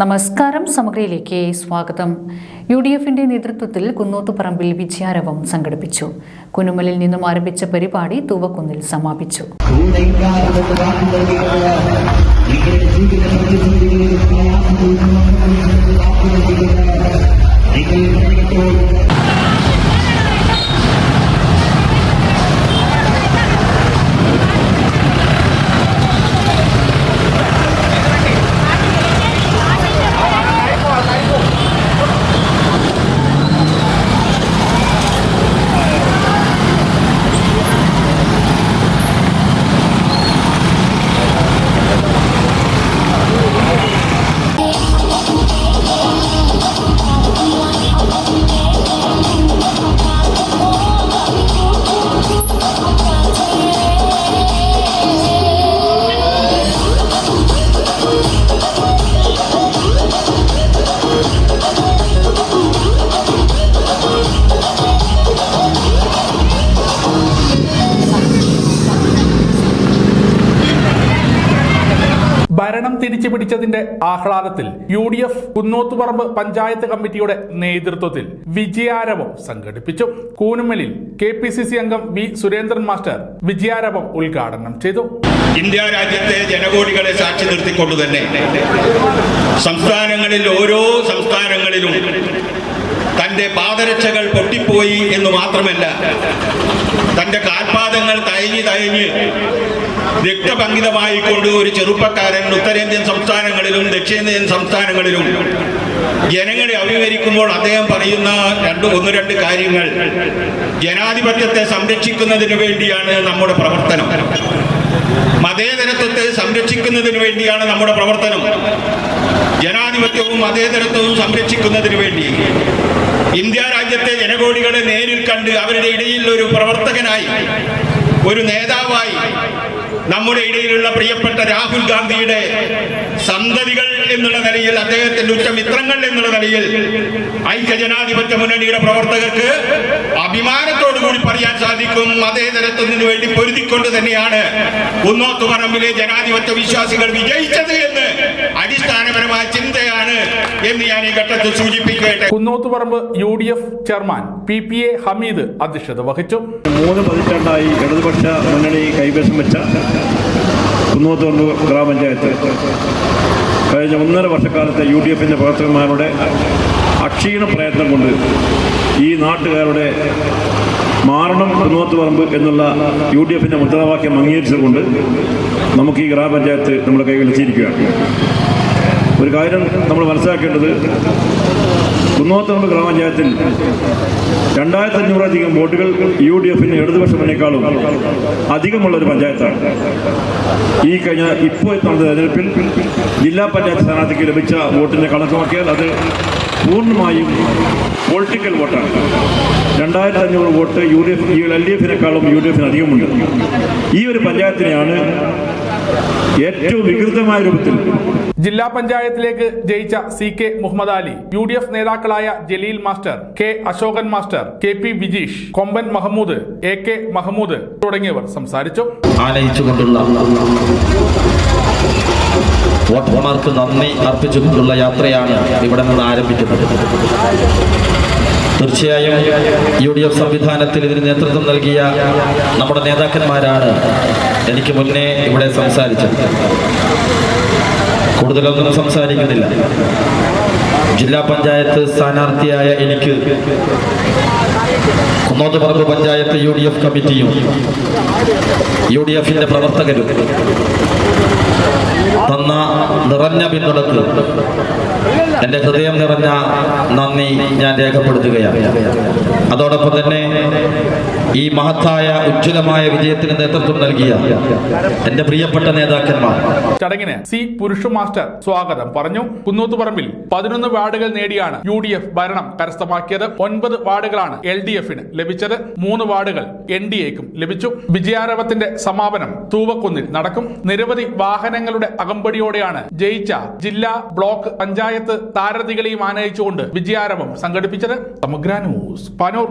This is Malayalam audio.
നമസ്കാരം സമഗ്രയിലേക്ക് സ്വാഗതം. യു ഡി എഫിന്റെ നേതൃത്വത്തിൽ കുന്നോത്തുപറമ്പിൽ വിജയാരവം സംഘടിപ്പിച്ചു. കുനുമലിൽ നിന്നും ആരംഭിച്ച പരിപാടി തൂവക്കുന്നിൽ സമാപിച്ചു. ജീവിത ഭരണം തിരിച്ചു പിടിച്ചതിന്റെ ആഹ്ലാദത്തിൽ U D F Kunnothuparamba panchayat കമ്മിറ്റിയുടെ നേതൃത്വത്തിൽ വിജയാരവം സംഘടിപ്പിച്ചു. കൂനുമലിൽ കെ പി സി സി അംഗം വി സുരേന്ദ്രൻ മാസ്റ്റർ വിജയാരവം ഉദ്ഘാടനം ചെയ്തു. ഇന്ത്യ രാജ്യത്തെ ജനകോടികളെ സാക്ഷി നിർത്തിക്കൊണ്ട് തന്നെ സംസ്ഥാനങ്ങളിൽ ഓരോ സംസ്ഥാനങ്ങളിലും തന്റെ പാദരക്ഷകൾ പൊട്ടിപ്പോയി എന്ന് മാത്രമല്ല തന്റെ കാൽപാദങ്ങൾ തയഞ്ഞ് തയഞ്ഞ് രക്തപങ്കിതമായിക്കൊണ്ട് ഒരു ചെറുപ്പക്കാരൻ ഉത്തരേന്ത്യൻ സംസ്ഥാനങ്ങളിലും ദക്ഷിണേന്ത്യൻ സംസ്ഥാനങ്ങളിലും ജനങ്ങളെ അഭിമുഖീകരിക്കുമ്പോൾ അദ്ദേഹം പറയുന്ന രണ്ട് ഒന്ന് രണ്ട് കാര്യങ്ങൾ. ജനാധിപത്യത്തെ സംരക്ഷിക്കുന്നതിന് വേണ്ടിയാണ് നമ്മുടെ പ്രവർത്തനം. മതേതരത്വത്തെ സംരക്ഷിക്കുന്നതിന് വേണ്ടിയാണ് നമ്മുടെ പ്രവർത്തനം. ജനാധിപത്യവും മതേതരത്വവും സംരക്ഷിക്കുന്നതിന് വേണ്ടി. ഇന്ത്യ രാജ്യത്തെ ജനകോടികളെ നേരിൽ കണ്ട് അവരുടെ ഇടയിൽ ഒരു പ്രവർത്തകനായി ഒരു നേതാവായി നമ്മുടെ ഇടയിലുള്ള പ്രിയപ്പെട്ട രാഹുൽ ഗാന്ധിയുടെ സന്തതികൾ എന്നുള്ള നിലയിൽ അദ്ദേഹത്തിന്റെ ഉറ്റമിത്രങ്ങൾ എന്നുള്ള നിലയിൽ ഐക്യജനാധിപത്യ മുന്നണിയുടെ പ്രവർത്തകർക്ക് അഭിമാനത്തോടു കൂടി പറയാൻ സാധിക്കും. മതേതരത്വത്തിന് വേണ്ടി പൊരുതിക്കൊണ്ട് തന്നെയാണ് കുന്നോത്തുപറമ്പിലെ ജനാധിപത്യ വിശ്വാസികൾ വിജയിച്ചത് എന്ന് അടിസ്ഥാനപരമായ ചിന്തയാണ് എന്ന് ഞാൻ ഈ ഘട്ടത്തിൽ സൂചിപ്പിക്കട്ടെ. Kunnothuparamba U D F chairman P P A Hameed അധ്യക്ഷത വഹിച്ചു. മൂന്ന് പതിറ്റാണ്ടായി ഇടതുപക്ഷ മുന്നണി കൈവശം വെച്ച കുന്നോത്തുറമ്പ് ഗ്രാമപഞ്ചായത്ത്. കഴിഞ്ഞ ഒന്നര വർഷക്കാലത്തെ യു ഡി എഫിന്റെ പ്രവർത്തകന്മാരുടെ അക്ഷീണ പ്രയത്നം കൊണ്ട് ഈ നാട്ടുകാരുടെ മാറണം കുന്നോത്ത് പറമ്പ് എന്നുള്ള യു ഡി എഫിന്റെ മുദ്രാവാക്യം അംഗീകരിച്ചതുകൊണ്ട് നമുക്ക് ഈ ഗ്രാമപഞ്ചായത്ത് നമ്മുടെ കൈകളിൽ എത്തിയിരിക്കുകയാണ് ഒരു കാര്യം നമ്മൾ മനസ്സിലാക്കേണ്ടത് കുന്നോത്തറമ്പ് ഗ്രാമപഞ്ചായത്തിൽ രണ്ടായിരത്തി അഞ്ഞൂറധികം വോട്ടുകൾ യു ഡി എഫിന് ഇടതുപക്ഷ മുന്നേക്കാളും അധികമുള്ള ഒരു പഞ്ചായത്താണ്. ഈ കഴിഞ്ഞ ഇപ്പോൾ എത്തുന്ന തെരഞ്ഞെടുപ്പിൽ ജില്ലാ പഞ്ചായത്ത് സ്ഥാനാർത്ഥിക്ക് ലഭിച്ച വോട്ടിന്റെ കണക്ക് നോക്കിയാൽ അത് പൂർണമായും പൊളിറ്റിക്കൽ വോട്ടാണ് രണ്ടായിരത്തി അഞ്ഞൂറ് vote U D F L D എഫിനേക്കാളും U D എഫിന് അധികമുണ്ട്. ഈ ഒരു പഞ്ചായത്തിനെയാണ് ഏറ്റവും വികൃതമായ രൂപത്തിൽ ജില്ലാ പഞ്ചായത്തിലേക്ക് ജയിച്ച C K Muhammad Ali U D F നേതാക്കളായ Jaleel master K Ashokan master K P Vijeesh Komban Mahmood A K Mahmood തുടങ്ങിയവർ സംസാരിച്ചു. ആനയിച്ചുകൊണ്ടുള്ള വോട്ടർമാർക്ക് നന്ദി അർപ്പിച്ചുകൊണ്ടുള്ള യാത്രയാണ് ഇവിടെ നിന്ന് ആരംഭിക്കുന്നത്. തീർച്ചയായും യു ഡി എഫ് സംവിധാനത്തിൽ ഇതിന് നേതൃത്വം നൽകിയ നമ്മുടെ നേതാക്കന്മാരാണ് എനിക്ക് മുന്നേ ഇവിടെ സംസാരിച്ചത്. കൂടുതലൊന്നും സംസാരിക്കുന്നില്ല. ജില്ലാ പഞ്ചായത്ത് സ്ഥാനാർത്ഥിയായ എനിക്ക് Kunnothuparamba panchayat U D F കമ്മിറ്റിയും യു ഡി എഫിന്റെ പ്രവർത്തകരും തന്ന നിറഞ്ഞ പിന്തുണക്ക് എന്റെ ഹൃദയം നിറഞ്ഞ നന്ദി ഞാൻ രേഖപ്പെടുത്തുകയാണ്. അതോടൊപ്പം തന്നെ ഈ മഹത്തായ ഉജ്ജ്വലമായ വിജയത്തിന് നേതൃത്വം നൽകിയ എന്റെ പ്രിയപ്പെട്ട നേതാക്കന്മാർ. ചടങ്ങിന് സി പുരുഷ മാസ്റ്റർ സ്വാഗതം പറഞ്ഞു. കുന്നൂത്തുപറമ്പിൽ പതിനൊന്ന് വാർഡുകൾ നേടിയാണ് യു ഡി എഫ് ഭരണം കരസ്ഥമാക്കിയത്. ഒൻപത് വാർഡുകളാണ് എൽ ഡി എഫിന് ലഭിച്ചത്. മൂന്ന് വാർഡുകൾ എൻ ഡി എക്കും ലഭിച്ചു. വിജയാരവത്തിന്റെ സമാപനം തൂവക്കുന്നിൽ നടക്കും. നിരവധി വാഹനങ്ങളുടെ അകമ്പടിയോടെയാണ് ജയിച്ച ജില്ലാ ബ്ലോക്ക് പഞ്ചായത്ത് താരതികളെയും ആനയിച്ചുകൊണ്ട് വിജയാരംഭം സംഘടിപ്പിച്ചത്. സമഗ്ര ന്യൂസ് പാനൂർ.